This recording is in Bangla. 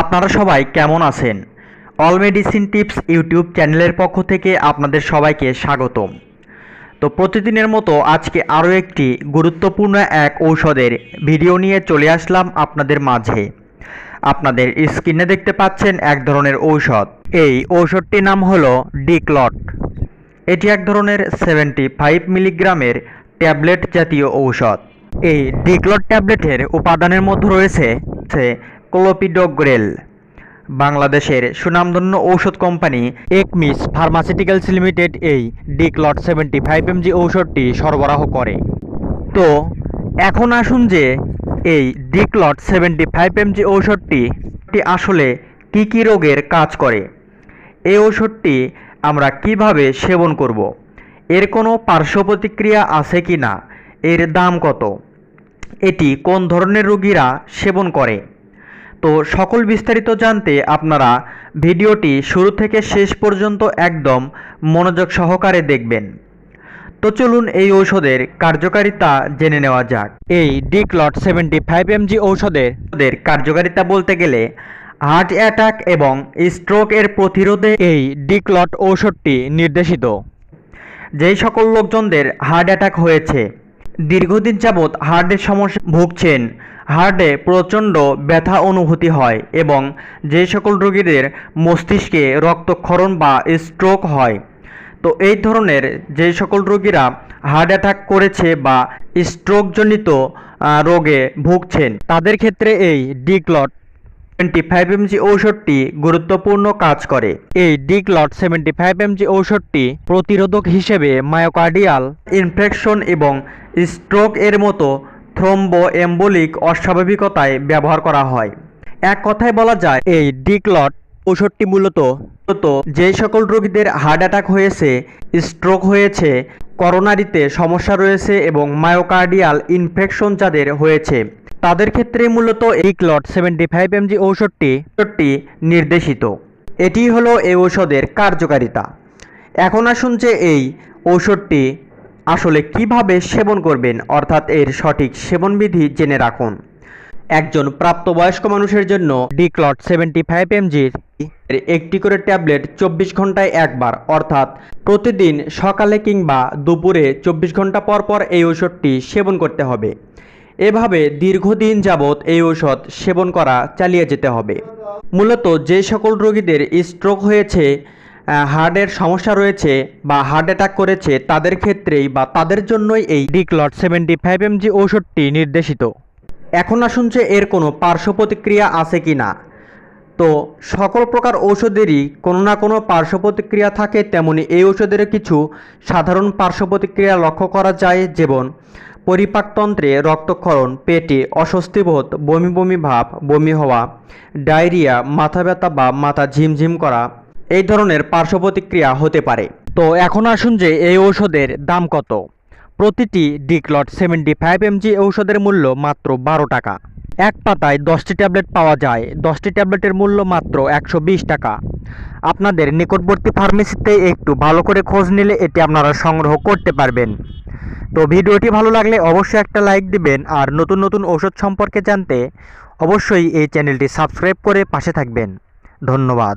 আপনারা সবাই কেমন আছেন? অল মেডিসিন টিপস ইউটিউব চ্যানেলের পক্ষ থেকে আপনাদের সবাইকে স্বাগতম। তো প্রতিদিনের মতো আজকে আরও একটি গুরুত্বপূর্ণ এক ঔষধের ভিডিও নিয়ে চলে আসলাম আপনাদের মাঝে। আপনাদের স্ক্রিনে দেখতে পাচ্ছেন এক ধরনের ঔষধ। এই ঔষধটির নাম হলো ডিক্লট। এটি এক ধরনের সেভেন্টি ফাইভ মিলিগ্রামের ট্যাবলেট জাতীয় ঔষধ। এই ডিক্লট ট্যাবলেটের উপাদানের মধ্যে রয়েছে ক্লোপিডোগ্রেল বাংলাদেশের সুনামধন্য ঔষধ কোম্পানি একমিস ফার্মাসিউটিক্যালস লিমিটেড এই ডিক্লট সেভেন্টি ফাইভ এমজি ঔষধটি সরবরাহ করে। তো, এখন আসুন যে এই ডিক্লট সেভেন্টি ফাইভ এমজি ঔষধটি আসলে কী কী রোগের কাজ করে। এই ঔষধটি আমরা কীভাবে সেবন করব। এর কোনো পার্শ্ব প্রতিক্রিয়া আছে কি না এর দাম কত? এটি কোন ধরনের রোগীরা সেবন করে? তো সকল বিস্তারিত জানতে আপনারা ভিডিওটি শুরু থেকে শেষ পর্যন্ত একদম মনোযোগ সহকারে দেখবেন। তো চলুন এই ঔষধের কার্যকারিতা জেনে নেওয়া যাক। এই ডিক্লট সেভেন্টি ফাইভ এমজি ঔষধের কার্যকারিতা বলতে গেলে হার্ট অ্যাটাক এবং স্ট্রোক এর প্রতিরোধে এই ডিক্লট ঔষধটি নির্দেশিত। যেই সকল লোকজনদের হার্ট অ্যাটাক হয়েছে, দীর্ঘদিন যাবৎ হার্টের সমস্যা ভুগছেন হার্টে প্রচণ্ড ব্যথা অনুভূতি হয় এবং যে সকল রোগীদের মস্তিষ্কে রক্তক্ষরণ বা স্ট্রোক হয়। তো এই ধরনের যে সকল রোগীরা হার্ট অ্যাটাক করেছে বা স্ট্রোকজনিত রোগে ভুগছেন, তাদের ক্ষেত্রে এই ডিক্লট সেভেন্টি ফাইভ এমজি ঔষধটি গুরুত্বপূর্ণ কাজ করে। এই ডিক্লট সেভেন্টি ফাইভ এমজি ঔষধটি প্রতিরোধক হিসেবে মায়োকার্ডিয়াল ইনফেকশন এবং স্ট্রোক এর মতো থ্রোম্বো এম্বোলিক অস্বাভাবিকতায় ব্যবহার করা হয়। এক কথায় বলা যায়, এই ডিক্লট ঔষধটি মূলত মূলত যে সকল রোগীদের হার্ট অ্যাটাক হয়েছে, স্ট্রোক হয়েছে, করোনারিতে সমস্যা রয়েছে এবং মায়োকার্ডিয়াল ইনফেকশন যাদের হয়েছে, তাদের ক্ষেত্রে মূলত এই ক্লট সেভেন্টি ফাইভ এমজি ঔষধটি নির্দেশিত। এটি হলো এই ঔষধের কার্যকারিতা। এখন আসুন যে এই ঔষধটি আসলে কীভাবে সেবন করবেন? অর্থাৎ এর সঠিক সেবনবিধি জেনে রাখুন। একজন প্রাপ্তবয়স্ক মানুষের জন্য ডিক্লট সেভেন্টি ফাইভ এমজির একটি করে ট্যাবলেট চব্বিশ ঘন্টায় একবার, অর্থাৎ প্রতিদিন সকালে কিংবা দুপুরে চব্বিশ ঘণ্টা পর পর এই ঔষধটি সেবন করতে হবে। এভাবে দীর্ঘদিন যাবৎ এই ঔষধ সেবন করা চালিয়ে যেতে হবে। মূলত যে সকল রোগীদের স্ট্রোক হয়েছে হার্টের সমস্যা রয়েছে বা হার্ট অ্যাটাক করেছে তাদের ক্ষেত্রেই বা তাদের জন্যই এই ডিক্লট সেভেন্টি ফাইভ এমজি ঔষধটি নির্দেশিত। এখন আসুন যে এর কোনো পার্শ্ব প্রতিক্রিয়া আছে কি না। তো সকল প্রকার ঔষধেরই কোনো না কোনো পার্শ্ব প্রতিক্রিয়া থাকে, তেমনি এই ঔষধের কিছু সাধারণ পার্শ্ব প্রতিক্রিয়া লক্ষ্য করা যায়, যেমন পরিপাকতন্ত্রে রক্তক্ষরণ, পেটে অস্বস্তিবোধ বমি বমি ভাব, বমি হওয়া, ডায়রিয়া, মাথা ব্যথা বা মাথা ঝিমঝিম করা এই ধরনের পার্শ্ব প্রতিক্রিয়া হতে পারে। তো এখন আসুন যে এই ঔষধের দাম কত। প্রতিটি ডিক্লট সেভেন্টি ফাইভ এমজি ঔষধের মূল্য মাত্র বারো টাকা। এক পাতায় দশটি ট্যাবলেট পাওয়া যায়। দশটি ট্যাবলেটের মূল্য মাত্র একশো বিশ টাকা। আপনাদের নিকটবর্তী ফার্মেসিতে একটু ভালো করে খোঁজ নিলে এটি আপনারা সংগ্রহ করতে পারবেন। তো ভিডিওটি ভালো লাগলে অবশ্যই একটা লাইক দিবেন আর নতুন নতুন ওষুধ সম্পর্কে জানতে অবশ্যই এই চ্যানেলটি সাবস্ক্রাইব করে পাশে থাকবেন। ধন্যবাদ।